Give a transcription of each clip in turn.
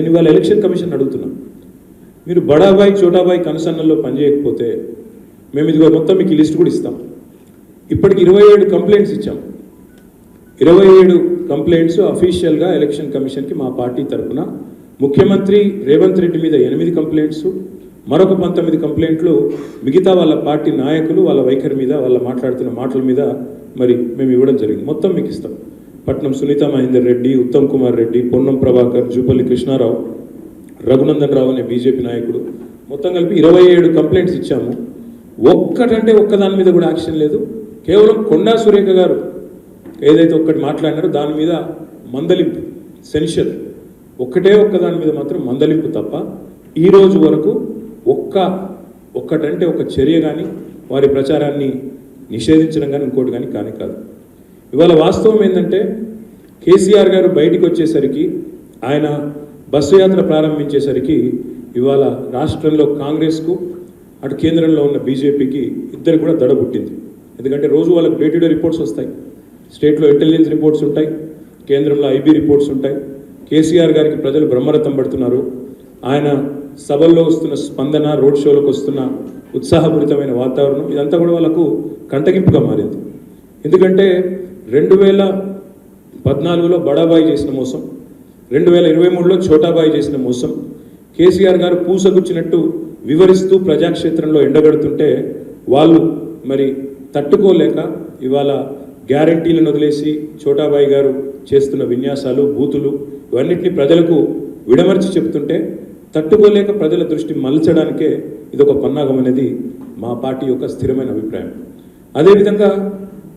నేను ఇవాళ election commission అడుగుతున్నా. మీరు బడాబాయ్ చోటాబాయ్ కన్సర్నల్లో పనిచేయకపోతే మేము ఇదిగో మొత్తం మీకు లిస్ట్ కూడా ఇస్తాం. ఇప్పటికి ఇరవై ఏడు కంప్లైంట్స్ ఇచ్చాం. ఇరవై ఏడు కంప్లైంట్స్ అఫీషియల్గా ఎలక్షన్ కమిషన్కి మా పార్టీ తరఫున ముఖ్యమంత్రి రేవంత్ రెడ్డి మీద ఎనిమిది కంప్లైంట్స్ మరొక పంతొమ్మిది కంప్లైంట్లు మిగతా వాళ్ళ పార్టీ నాయకులు వాళ్ళ వైఖరి మీద వాళ్ళ మాట్లాడుతున్న మాటల మీద మరి మేము ఇవ్వడం జరిగింది. మొత్తం మీకు ఇస్తాం. పట్నం సునీత మహేందర్ రెడ్డి ఉత్తమ్ కుమార్ రెడ్డి పొన్నం ప్రభాకర్ జూపల్లి కృష్ణారావు రఘునందన్ రావు అనే బీజేపీ నాయకుడు. మొత్తం కలిపి ఇరవై ఏడు కంప్లైంట్స్ ఇచ్చాము. ఒక్కటంటే ఒక్క దాని మీద కూడా యాక్షన్ లేదు. కేవలం కొండా సురేఖ గారు ఏదైతే ఒక్కటి మాట్లాడినారో దాని మీద మందలింపు సెన్షన్ ఒక్కటే ఒక్క దాని మీద మాత్రం మందలింపు తప్ప ఈ రోజు వరకు ఒక్క ఒక్కటంటే ఒక చర్య కానీ వారి ప్రచారాన్ని నిషేధించడం కానీ ఇంకోటి కానీ కానీ కాదు. ఇవాళ వాస్తవం ఏంటంటే కేసీఆర్ గారు బయటికి వచ్చేసరికి ఆయన బస్సు యాత్ర ప్రారంభించేసరికి ఇవాళ రాష్ట్రంలో కాంగ్రెస్కు అటు కేంద్రంలో ఉన్న బీజేపీకి ఇద్దరు కూడా దడ పుట్టింది. ఎందుకంటే రోజు వాళ్ళకి డే టు డే రిపోర్ట్స్ వస్తాయి. స్టేట్లో ఇంటెలిజెన్స్ రిపోర్ట్స్ ఉంటాయి. కేంద్రంలో ఐబీ రిపోర్ట్స్ ఉంటాయి. కేసీఆర్ గారికి ప్రజలు బ్రహ్మరథం పడుతున్నారు. ఆయన సభల్లో వస్తున్న స్పందన రోడ్ షోలకు వస్తున్న ఉత్సాహపూరితమైన వాతావరణం ఇదంతా కూడా వాళ్ళకు కంటగింపుగా మారింది. ఎందుకంటే రెండు వేల పద్నాలుగులో బడాబాయి చేసిన మోసం రెండు వేల ఇరవై మూడులో చోటాబాయి చేసిన మోసం. కేసీఆర్ గారు పూసగుచ్చినట్టు వివరిస్తూ ప్రజాక్షేత్రంలో ఎండగడుతుంటే వాళ్ళు మరి తట్టుకోలేక ఇవాళ గ్యారంటీలను వదిలేసి చోటాబాయి గారు చేస్తున్న విన్యాసాలు బూతులు ఇవన్నిటిని ప్రజలకు విడమర్చి చెప్తుంటే తట్టుకోలేక ప్రజల దృష్టి మలచడానికే ఇదొక పన్నాగం అనేది మా పార్టీ యొక్క స్థిరమైన అభిప్రాయం. అదేవిధంగా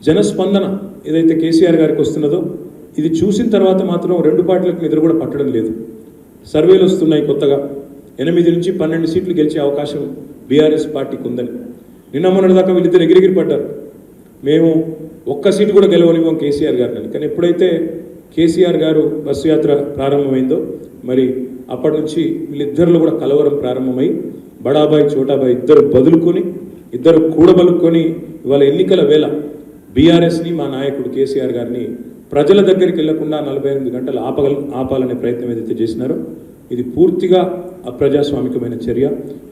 జనస్పందన ఏదైతే కేసీఆర్ గారికి వస్తున్నదో ఇది చూసిన తర్వాత మాత్రం రెండు పార్టీలకు నిద్ర కూడా పట్టడం లేదు. సర్వేలు వస్తున్నాయి కొత్తగా. ఎనిమిది నుంచి పన్నెండు సీట్లు గెలిచే అవకాశం బీఆర్ఎస్ పార్టీకి ఉందని. నిన్న మొన్నటి దాకా వీళ్ళిద్దరు ఎగిరిగిరి పడ్డారు. మేము ఒక్క సీటు కూడా గెలవనివ్వం కేసీఆర్ గారిని. కానీ ఎప్పుడైతే కేసీఆర్ గారు బస్సు యాత్ర ప్రారంభమైందో మరి అప్పటి నుంచి వీళ్ళిద్దరిలో కూడా కలవరం ప్రారంభమై బడాబాయ్ చోటాబాయ్ ఇద్దరు బదులుకొని ఇద్దరు కూడబలుకొని ఇవాళ ఎన్నికల వేళ బీఆర్ఎస్ని మా నాయకుడు కేసీఆర్ గారిని ప్రజల దగ్గరికి వెళ్ళకుండా నలభై ఎనిమిది గంటలు ఆపగల ఆపాలనే ప్రయత్నం ఏదైతే చేసినారో ఇది పూర్తిగా అప్రజాస్వామికమైన చర్య.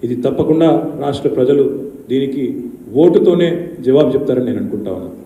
ఇది తప్పకుండా రాష్ట్ర ప్రజలు దీనికి ఓటుతోనే జవాబు చెప్తారని నేను అనుకుంటా ఉన్నాను